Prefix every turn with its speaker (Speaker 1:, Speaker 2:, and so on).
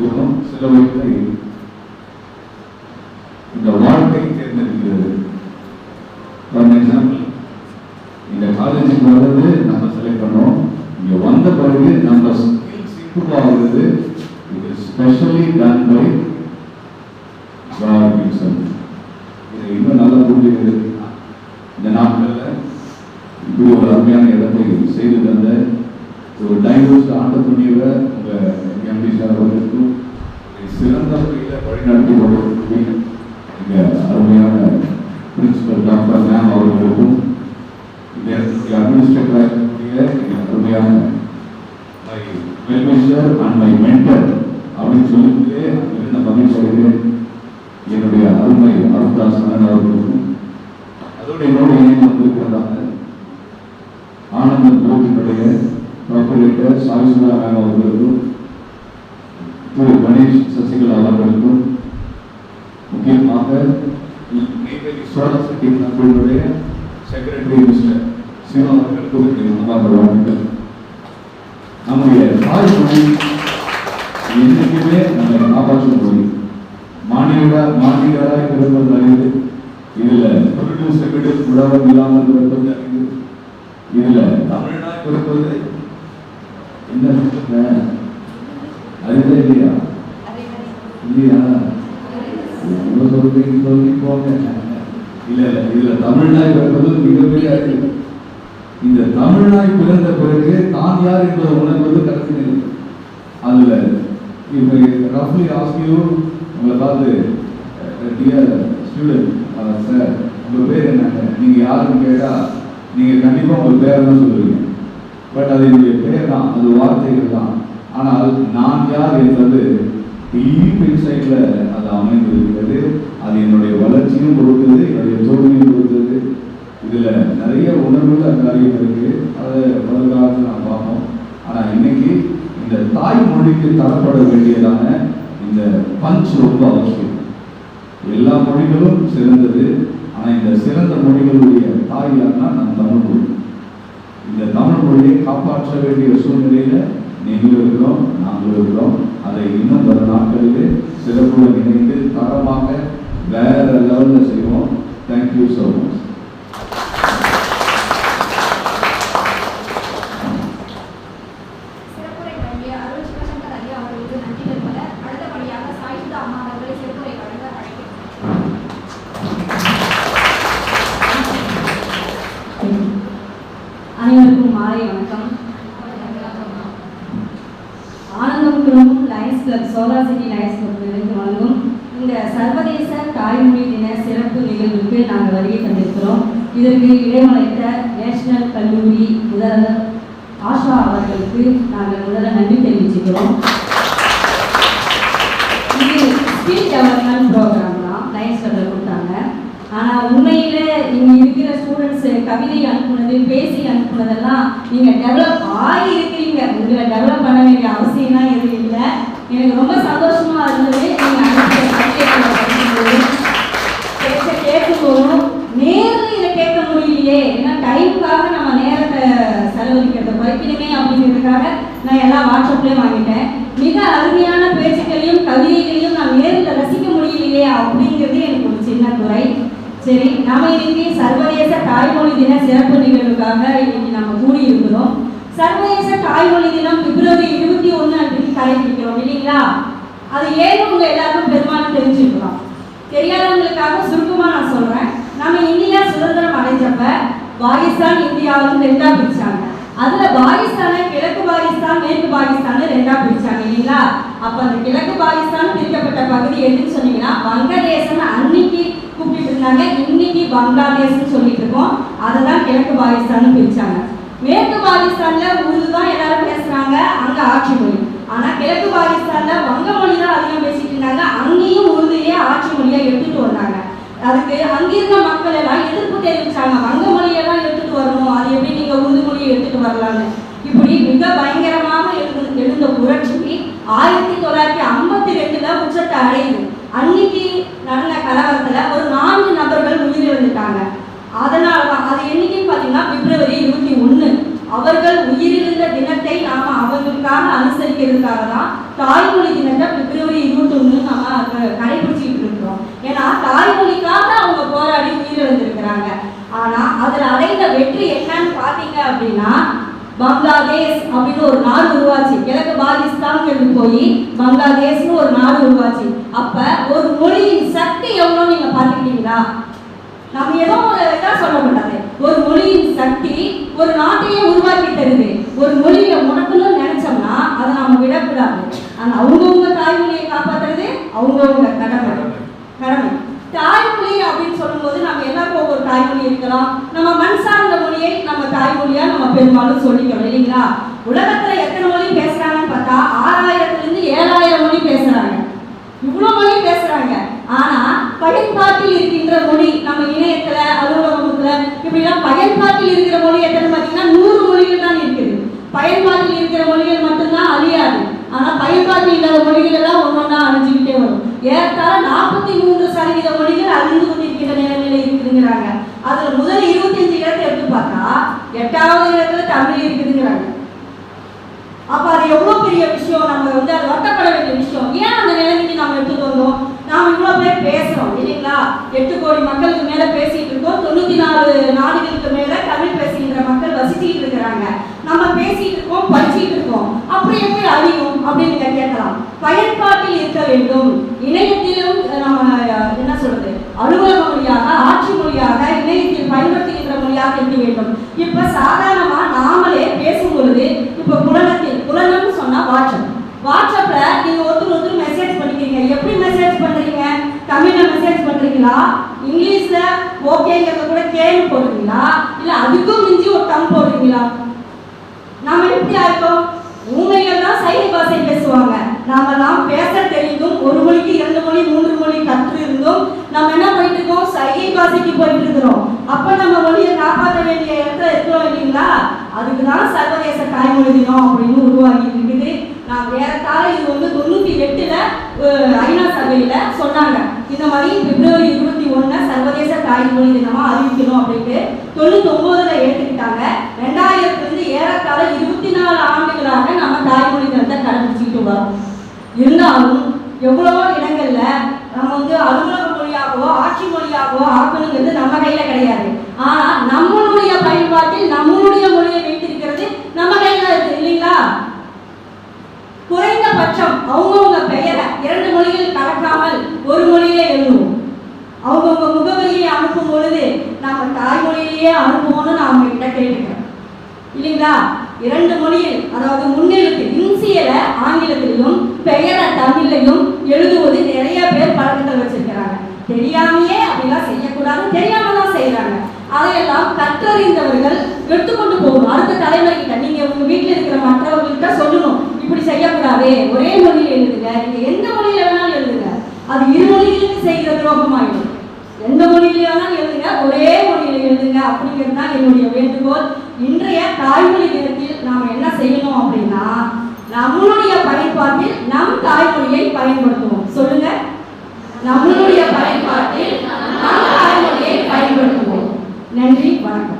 Speaker 1: குணம் தேர்ந்தெடுக்கிறோம் சிலவைகளை இந்த வாழ்க்கை தேர்ந்தெடுக்கிறது. ஃபார் எக்ஸாம்பிள் இந்த காலேஜுக்கு வர்றது நம்ம செலக்ட் பண்ணோம். இங்க வந்த பிறகு நம்ம ஸ்கில்ஸ் இம்ப்ரூவ் ஆகுறது. இது ஸ்பெஷலி டன் பை காட் இதை இன்னும் நல்லா புரிஞ்சுக்கிறது இந்த நாட்களில் இப்படி ஒரு அருமையான இடத்தை செய்து தந்த ஒரு டைவர்ஸ் ஆண்டத்துணியரை உங்க எம்பி சார் அவர்களுக்கும் இதை சிறந்த நடத்தி கொண்டிருக்கக்கூடிய அருமையான பிரின்சிபல் டாக்டர் மேம் அவர்களுக்கும் இந்த இடத்துக்கு அட்மினிஸ்ட்ரேட்டராக இருக்கக்கூடிய அருமையான my wellwisher and my mentor அப்படின்னு சொல்லிட்டு அங்கிருந்து மகிழ்ச்சி அடைகிறேன் என்னுடைய அருமை அருந்தாசனன் அவர்களுக்கும் அதோடு என்னோட இணைந்து வந்திருக்கிறதாங்க ஆனந்த போட்டினுடைய ப்ராப்பரேட்டர் சாவிசுலா மேம் அவர்களுக்கும் திரு கணேஷ் சசிகலா அவர்களுக்கும் முக்கியமாக குழுவுடைய செக்ரட்டரி மிஸ்டர் சிவா அவர்களுக்கும் என்னுடைய மனமார்ந்த வாழ்த்துக்கள். நம்முடைய தாய்மொழி என்றைக்குமே நம்மை காப்பாற்ற முடியும் மாநில மாநிலராக இருப்பது அறிந்து இதில் தொழில் செக்ரட்டரி உழவம் இல்லாமல் இருப்பது அறிந்து இதில் தமிழனாய் இருப்பது என்ன? அறிவே இல்லையா? இல்லையா இவ்வளவு சொல்றீங்க சொல்லி போங்க. இல்லை இல்லை இதில் தமிழ்நாய் பிறப்பது மிகப்பெரிய அறிவு இந்த தமிழ்நாய் பிறந்த பிறகு தான் யார் என்பதை உணர்வது கடைசி நிலை. அதுல இப்போ ரஃப்லி ஆஸ்கியூ உங்களை பார்த்து டியர் ஸ்டூடெண்ட் சார் உங்க பேர் என்னங்க? நீங்கள் யாருன்னு கேட்டால் நீங்கள் கண்டிப்பாக உங்க பேரை தான் சொல்லுவீங்க. பட் அது என்னுடைய பேர் தான் அது வார்த்தைகள் தான். ஆனால் நான் யார் என்பது டீப் இன்சைட்ல அது அமைந்திருக்கிறது. அது என்னுடைய வளர்ச்சியும் கொடுக்குது என்னுடைய தோல்வியும் கொடுக்குது இதுல நிறைய உணர்வுகள் காரியம் இருக்கு. அதை வருங்காலத்தில் நான் பார்ப்போம். ஆனா இன்னைக்கு இந்த தாய்மொழிக்கு தரப்பட வேண்டியதான இந்த பஞ்ச் ரொம்ப அவசியம். எல்லா மொழிகளும் சிறந்தது. ஆனா இந்த சிறந்த மொழிகளுடைய தாய் யாருன்னா நம் தமிழ் மொழி. இந்த தமிழ் மொழியை காப்பாற்ற வேண்டிய சூழ்நிலையில நீங்களும் இருக்கிறோம் நாங்களும் இருக்கிறோம் அதை இன்னும் வரும் நாட்களிலே சிறப்புடன் இணைந்து தரமாக வேற லெவல்ல செய்வோம். தேங்க்யூ ஸோ மச்
Speaker 2: சிறப்புரை வழங்கிய
Speaker 3: Lions Club Chola City Lions வழங்கும் இந்த சர்வதேச தாய்மொழி தின சிறப்பு நிகழ்வுக்கு நாங்கள் வருகை தந்திருக்கிறோம். இதற்கு இடைமலைத்த நேஷனல் கல்லூரி முதல்வர் ஆஷா அவர்களுக்கு நாங்கள் முதல்ல நன்றி தெரிவிச்சுக்கிறோம். இது ஸ்கில் டெவலப்மெண்ட் ப்ரோக்ராம் தான் லயன்ஸ் கொடுத்தாங்க. ஆனால் உண்மையில் இங்கே இருக்கிற ஸ்டூடெண்ட்ஸ் கவிதை அனுப்புனது பேசி அனுப்புனதெல்லாம் நீங்கள் டெவலப் ஆகி இருக்கிறீங்க உங்களை டெவலப் பண்ண வேண்டிய அவசியம்லாம் எதுவும் இல்லை. எனக்கு ரொம்ப சந்தோஷமா இருந்தது. நீங்கள் அனுப்பிய கவிதைகளை கேட்கும்போதும் நேரில் இதை கேட்க முடியலையே. ஏன்னா டைமுக்காக நம்ம நேரத்தை செலவழிக்கிறத குறைக்கணுமே அப்படிங்கிறதுக்காக நான் எல்லா வாட்ஸ்அப்லேயும் வாங்கிட்டேன். மிக அருமையான பேச்சுக்களையும் கவிதைகளையும் நான் நேரில் ரசிக்க முடியலையே அப்படிங்கிறது எனக்கு ஒரு சின்ன குறை. சரி நாம இன்னைக்கு சர்வதேச தாய்மொழி தின சிறப்பு நிகழ்வுக்காக இன்னைக்கு நம்ம கூடியிருக்கிறோம். சர்வதேச தாய்மொழி தினம் பிப்ரவரி இருபத்தி ஒன்று அன்றைக்கு கடைபிடிக்கிறோம் இல்லைங்களா? அது ஏன் உங்க எல்லாருக்கும் பெரும்பாலும் தெரிஞ்சிருக்கலாம் தெரியாதவங்களுக்காக சுருக்கமா நான் சொல்றேன். நம்ம இந்தியா சுதந்திரம் அடைஞ்சப்ப பாகிஸ்தான் இந்தியாவும் ரெண்டா பிரிச்சாங்க. அதுல பாகிஸ்தானை கிழக்கு பாகிஸ்தான் மேற்கு பாகிஸ்தான் ரெண்டா பிரிச்சாங்க இல்லைங்களா? அப்ப அந்த கிழக்கு பாகிஸ்தான் பிரிக்கப்பட்ட பகுதி எதுன்னு சொன்னீங்கன்னா வங்கதேசம் அன்னைக்கு கூப்பிட்டு இருந்தாங்க. இன்னைக்கு பங்களாதேஷ்னு சொல்லிட்டு இருக்கோம். அதை தான் கிழக்கு பாகிஸ்தான் பிரிச்சாங்க. மேற்கு பாகிஸ்தான்ல உருது தான் எல்லாரும் பேசுறாங்க அங்க ஆட்சி மொழி. ஆனா கிழக்கு பாகிஸ்தான்ல வங்க மொழி தான் அதிகம் பேசிட்டு இருந்தாங்க அங்கேயும் உருதையே ஆட்சி மொழியா எடுத்துட்டு வந்தாங்க. அதுக்கு அங்கிருந்த மக்கள் எல்லாம் எதிர்ப்பு தெரிவிச்சாங்க. வங்க மொழியெல்லாம் எடுத்துட்டு வரணும். அது எப்படி நீங்க உருது மொழியை எடுத்துட்டு வரலாம்னு. இப்படி மிக பயங்கரமாக எழுந்த எழுந்த புரட்சி ஆயிரத்தி தொள்ளாயிரத்தி ஐம்பத்தி ரெண்டுல உச்சத்தை அடையுது. அன்னைக்கு நடந்த கலவரத்துல ஒரு நான்கு நபர்கள் உயிரிழந்துட்டாங்க. அதனால பார்த்தீங்கன்னா பிப்ரவரி இருபத்தி ஒன்று. அவர்கள் உயிரிழந்த தினத்தை அவர்களுக்காக அனுசரிக்கிறதுக்காக தான் தாய்மொழி தினத்தை பிப்ரவரி இருபத்தி நம்ம நாம கடைபிடிச்சிட்டு இருக்கிறோம். ஏன்னா தாய்மொழிக்காக அவங்க போராடி உயிரிழந்திருக்கிறாங்க. ஆனா அதில் அடைந்த வெற்றி என்னன்னு பார்த்தீங்க அப்படின்னா பங்களாதேஷ் அப்படின்னு ஒரு நாடு உருவாச்சு. கிழக்கு பாகிஸ்தான் போய் பங்களாதேஷ்னு ஒரு நாடு உருவாச்சு. அப்ப ஒரு மொழியின் சக்தி எவ்வளோ நீங்க பாத்துக்கிட்டீங்களா நம்ம ஏதோ ஒரு சொல்ல முடியாது ஒரு மொழியின் சக்தி ஒரு நாட்டையே உருவாக்கி தருது. ஒரு மொழியை உனக்குள்ள நினைச்சோம்னா அதை நாம விடக்கூடாது. ஆனா அவங்கவுங்க தாய்மொழியை காப்பாத்துறது அவங்கவுங்க கடமை. கடமை. தாய்மொழி அப்படின்னு சொல்லும்போது நம்ம எல்லாருக்கும் ஒரு தாய்மொழி இருக்கலாம். நம்ம மண் சார்ந்த மொழியை நம்ம தாய்மொழியா நம்ம பெரும்பாலும் சொல்லிக்கிறோம் இல்லைங்களா? உலகத்துல எத்தனை மொழி பேச பார்த்தா ஆறாயிரத்துல இருந்து ஏழாயிரம் மொழி பேசுறாங்க இவ்வளவு மொழி பேசுறாங்க ஆனா பயன்பாட்டில் இருக்கின்ற மொழி நம்ம இணையத்துல அலுவலகத்துல இப்படிலாம் பயன்பாட்டில் இருக்கிற மொழி எத்தனை பார்த்தீங்கன்னா நூறு மொழிகள் தான் இருக்குது பயன்பாட்டில் இருக்கிற மொழிகள் மட்டும்தான் அழியாது ஆனா பயன்பாட்டில் இல்லாத மொழிகள் எல்லாம் ஒவ்வொன்றா அழிஞ்சுக்கிட்டே வரும் ஏறத்தாழ நாற்பத்தி மூன்று சதவீத மொழிகள் அறிந்து கொண்டிருக்கின்ற நிலைமையில இருக்குதுங்கிறாங்க. அதுல முதல் இருபத்தஞ்சு இடத்தை எடுத்து பார்த்தா எட்டாவது இடத்துல தமிழ் இருக்குதுங்கிறாங்க. அப்ப அது எவ்வளவு பெரிய விஷயம்? நம்ம வந்து அது வருத்தப்பட வேண்டிய விஷயம். ஏன் அந்த நிலைமைக்கு நம்ம எடுத்துட்டு வந்தோம்? நாம இவ்வளவு பேர் பேசுறோம் இல்லைங்களா? எட்டு கோடி மக்களுக்கு மேல பேசிட்டு இருக்கோம். தொண்ணூத்தி நாலு நாடுகளுக்கு மேல தமிழ் பேசுகின்ற மக்கள் வசிச்சுட்டு இருக்கிறாங்க. நம்ம பேசிட்டு இருக்கோம் படிச்சுட்டு இருக்கோம். அப்படி எப்படி அழியும் அப்படின்னு கேட்கலாம். பயன்பாட்டில் இருக்க வேண்டும். இணையத்திலும் நம்ம என்ன சொல்றது? அலுவலக மொழியாக ஆட்சி மொழியாக இணையத்தில் பயன்படுத்துகின்ற மொழியாக இருக்க வேண்டும். இப்ப சாதாரண நாம எப்படி ஆயிட்டோம்? ஊமைகள் தான் சைகை பாஷை பேசுவாங்க. நாம நாம் பேச தெரிந்தும் ஒரு மொழிக்கு இரண்டு மொழி மூன்று மொழி கற்று இருந்தும் நம்ம என்ன பண்ணிட்டு இருக்கோம் சைகை பாஷைக்கு போயிட்டு இருக்கிறோம் அப்ப நம்ம மொழியை காப்பாற்ற வேண்டிய இடத்துல இருக்கிறோம் இல்லைங்களா? அதுக்கு தான் சர்வதேச தாய்மொழி தினம் அப்படின்னு உருவாகி இருக்குது. நான் ஏறத்தாழ இது வந்து தொண்ணூத்தி எட்டுல ஐநா சபையில சொன்னாங்க. இந்த மாதிரி பிப்ரவரி இருபத்தி ஒண்ணு சர்வதேச தாய்மொழி தினமா அறிவிக்கணும் அப்படின்ட்டு தொண்ணூத்தி ஒன்பதுல ஏற்றுக்கிட்டாங்க ரெண்டாயிரத்துல இருந்து ஏறத்தாழ இருபத்தி நாலு ஆண்டுகளாக நம்ம தாய்மொழி தினத்தை கடைபிடிச்சிட்டு வரோம். இருந்தாலும் எவ்வளவோ இடங்கள்ல நம்ம வந்து அலுவலக மொழியாகவோ ஆட்சி மொழியாகவோ ஆக்கணுங்கிறது நம்ம கையில கிடையாது. ஆனா நம்மளுடைய பயன்பாட்டில் நம்மளுடைய மொழியை வைத்திருக்கிறது நம்ம கையில இருக்கு இல்லைங்களா? குறைந்தபட்சம் அவங்கவுங்க பெயரை இரண்டு மொழிகள் கலக்காமல் ஒரு மொழி அனுப்பும் பொழுது நம்ம தாய்மொழியிலேயே அனுப்புவோம்னு நான் அவங்க கிட்ட கேட்டுக்கிறேன் இல்லைங்களா? இரண்டு மொழியில் அதாவது முன்னெழுத்து இன்சியல ஆங்கிலத்திலையும் பெயரை தமிழ்லையும் எழுதுவது நிறைய பேர் பழக்கத்தில் வச்சிருக்கிறாங்க. தெரியாமையே அப்படிலாம் செய்யக்கூடாது தெரியாம தான் செய்யறாங்க. அதையெல்லாம் கற்றறிந்தவர்கள் எடுத்துக்கொண்டு போகணும். அடுத்த தலைமுறைகிட்ட நீங்க உங்க வீட்டில் இருக்கிற மற்றவர்கள்ட்ட சொல்லணும். இப்படி செய்யக்கூடாது. ஒரே மொழியில் எழுதுங்க. நீங்க எந்த மொழியில வேணாலும் எழுதுங்க. அது இரு மொழிகளுக்கு செய்கிற துரோகமாயிடும். எந்த மொழியிலும் வேணாலும் எழுதுங்க ஒரே மொழியில எழுதுங்க அப்படிங்கிறது தான் என்னுடைய வேண்டுகோள். இன்றைய தாய்மொழி தினத்தில் நாம் என்ன செய்யணும் அப்படின்னா நம்மளுடைய பயன்பாட்டில் நம் தாய்மொழியை பயன்படுத்துவோம். சொல்லுங்க. நம்மளுடைய பயன்பாட்டில் நம் தாய்மொழியை பயன்படுத்துவோம். நன்றி வணக்கம்.